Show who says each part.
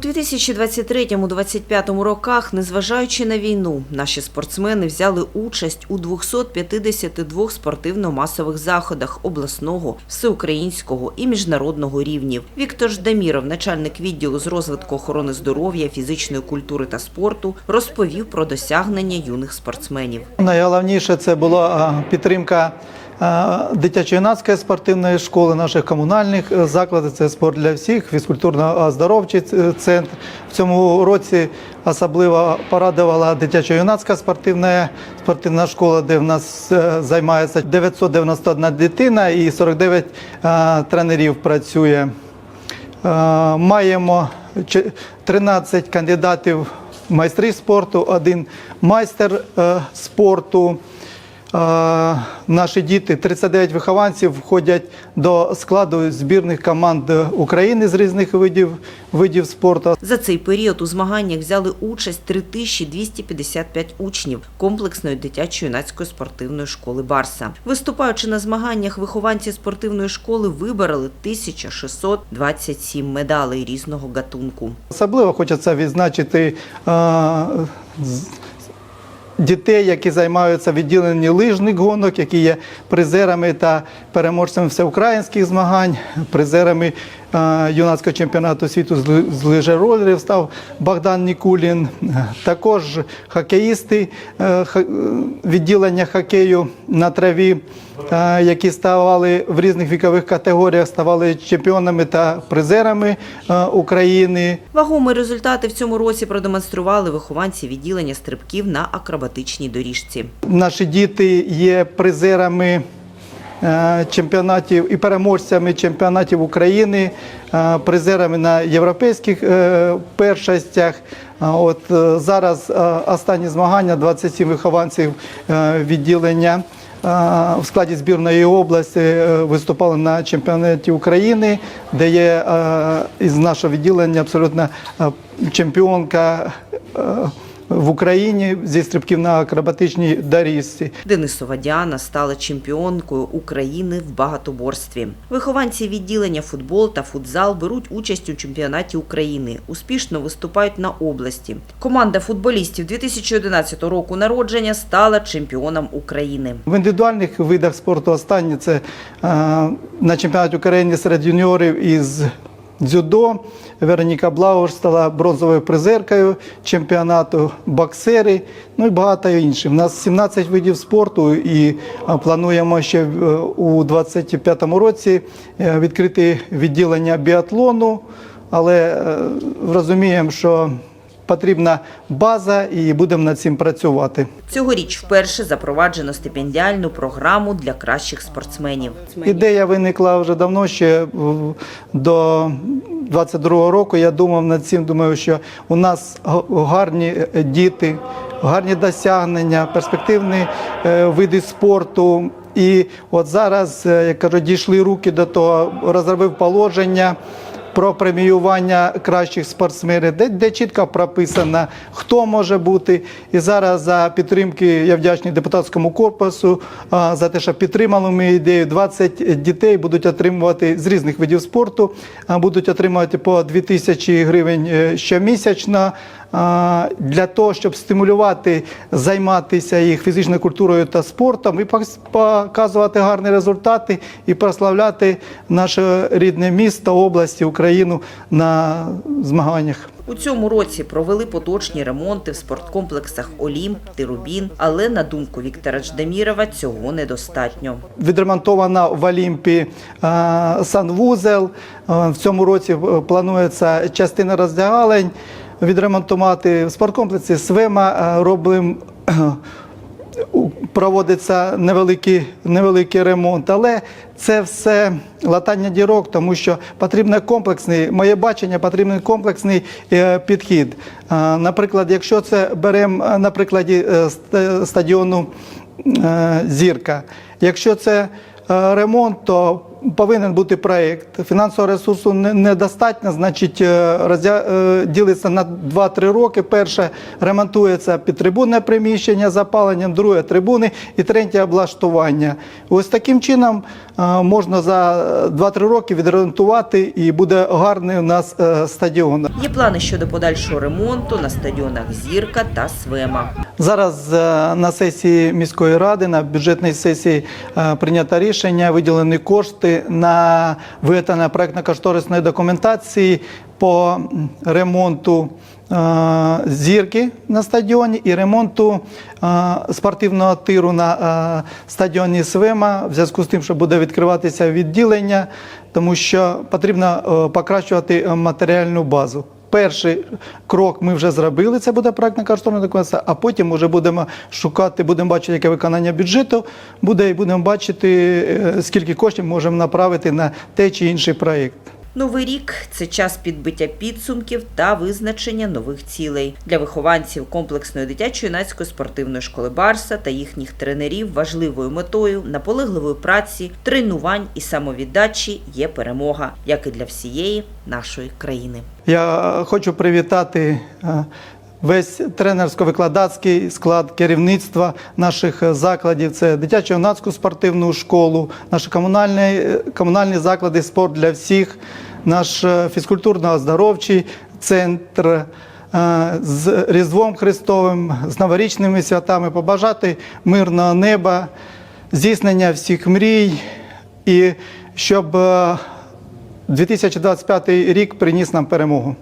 Speaker 1: У 2023-2025 роках, незважаючи на війну, наші спортсмени взяли участь у 252 спортивно-масових заходах обласного, всеукраїнського і міжнародного рівнів. Віктор Ждаміров, начальник відділу з розвитку охорони здоров'я, фізичної культури та спорту, розповів про досягнення юних спортсменів.
Speaker 2: Найголовніше це була підтримка дитячо-юнацької спортивної школи, наших комунальних е, закладів. Це спорт для всіх, фізкультурно-оздоровчий центр. В цьому році особливо порадувала дитячо-юнацька спортивна, спортивна школа, де в нас е, займається 991 дитина і 49 а, тренерів працює. Е, Маємо че- 13 кандидатів в майстри спорту, один майстер е, спорту. Наші діти, 39 вихованців, входять до складу збірних команд України з різних видів, видів спорту.
Speaker 1: За цей період у змаганнях взяли участь 3255 учнів комплексної дитячо-юнацької спортивної школи Барса. Виступаючи на змаганнях, вихованці спортивної школи вибороли 1627 медалей різного гатунку.
Speaker 2: Особливо хочеться відзначити е, дітей, які займаються відділенні лижних гонок, які є призерами та переможцями всеукраїнських змагань, призерами е, юнацького чемпіонату світу з ли- з лижеролерів став Богдан Нікулін. Також хокеїсти е, е, відділення хокею на траві, які ставали в різних вікових категоріях, ставали чемпіонами та призерами України.
Speaker 1: Вагомі результати в цьому році продемонстрували вихованці відділення стрибків на акробатичній доріжці.
Speaker 2: Наші діти є призерами е, чемпіонатів і переможцями чемпіонатів України, е, призерами на європейських е, першостях. От зараз останні змагання 27 вихованців відділення в складі збірної області виступали на чемпіонаті України, де є із нашого відділення абсолютно е, чемпіонка. В Україні зі стрибків на акробатичній доріжці.
Speaker 1: Денисова Діана стала чемпіонкою України в багатоборстві. Вихованці відділення футбол та футзал беруть участь у чемпіонаті України. Успішно виступають на області. Команда футболістів 2011 року народження стала чемпіоном України.
Speaker 2: В індивідуальних видах спорту останні це е, на чемпіонаті України серед юніорів із дзюдо. Вероніка Блауер стала бронзовою призеркою чемпіонату, боксери, ну і багато інших. У нас 17 видів спорту і е, плануємо ще е, у 2025 році е, відкрити відділення біатлону, але розуміємо, що потрібна база і будемо над цим працювати.
Speaker 1: Цьогоріч вперше запроваджено стипендіальну програму для кращих спортсменів.
Speaker 2: Ідея виникла вже давно, ще до 22-го року. Я думав над цим. Думаю, що у нас гарні е, діти, гарні досягнення, перспективні е, види спорту. І от зараз, е, як кажуть, дійшли руки до того, розробив положення. Про преміювання кращих спортсменів, де, де чітко прописано, хто може бути. І зараз за підтримки я вдячний депутатському корпусу за те, що підтримали мою ідею. 20 дітей будуть отримувати з різних видів спорту, будуть отримувати по 2 тисячі гривень е, щомісячно. Для того, щоб стимулювати займатися їх фізичною культурою та спортом і показувати гарні результати і прославляти наше рідне місто, область, Україну на змаганнях.
Speaker 1: У цьому році провели поточні ремонти в спорткомплексах Олімп, Тирубін, але на думку Віктора Ждамірова цього недостатньо.
Speaker 2: Відремонтована в Олімпі санвузел. В цьому році е, планується частина роздягалень відремонтувати. В спорткомплексі Свема е, робимо. е, Проводиться невеликий, невеликий ремонт, але це все латання дірок, тому що потрібен комплексний, моє бачення, потрібен комплексний е, підхід. Наприклад, якщо це беремо на прикладі стадіону Зірка, якщо це ремонт, то повинен бути проєкт. Фінансового ресурсу недостатньо, значить, е, роздя- е, ділиться на 2-3 роки. Перше ремонтується підтрибунне приміщення з запаленням, друге трибуни і третє облаштування. Ось таким чином е, можна за 2-3 роки відремонтувати і буде гарний у нас стадіон.
Speaker 1: Є плани щодо подальшого ремонту на стадіонах Зірка та Свема.
Speaker 2: Зараз на сесії міської ради, на бюджетній сесії прийнято рішення, виділені кошти на виготовлення проектно-кошторисної документації по ремонту е, зірки на стадіоні і ремонту е, спортивного тиру на е, стадіоні Свема, в зв'язку з тим, що буде відкриватися відділення, тому що потрібно покращувати матеріальну базу. Перший крок ми вже зробили, це буде проектна кошторисна документація, а потім вже будемо шукати, будемо бачити, яке виконання бюджету буде, і будемо бачити, е, скільки коштів можемо направити на те чи інший проєкт.
Speaker 1: Новий рік це час підбиття підсумків та визначення нових цілей для вихованців комплексної дитячо-юнацької спортивної школи Барса та їхніх тренерів. Важливою метою наполегливої праці, тренувань і самовіддачі є перемога, як і для всієї нашої країни.
Speaker 2: Я хочу привітати е, весь тренерсько-викладацький склад керівництва наших закладів. Це дитячо-юнацьку спортивну школу, наші комунальні, е, комунальні заклади спорт для всіх, наш е, фізкультурно-оздоровчий центр. е, З Різдвом Христовим, з новорічними святами побажати мирного неба, здійснення всіх мрій і щоб е, 2025 рік приніс нам перемогу.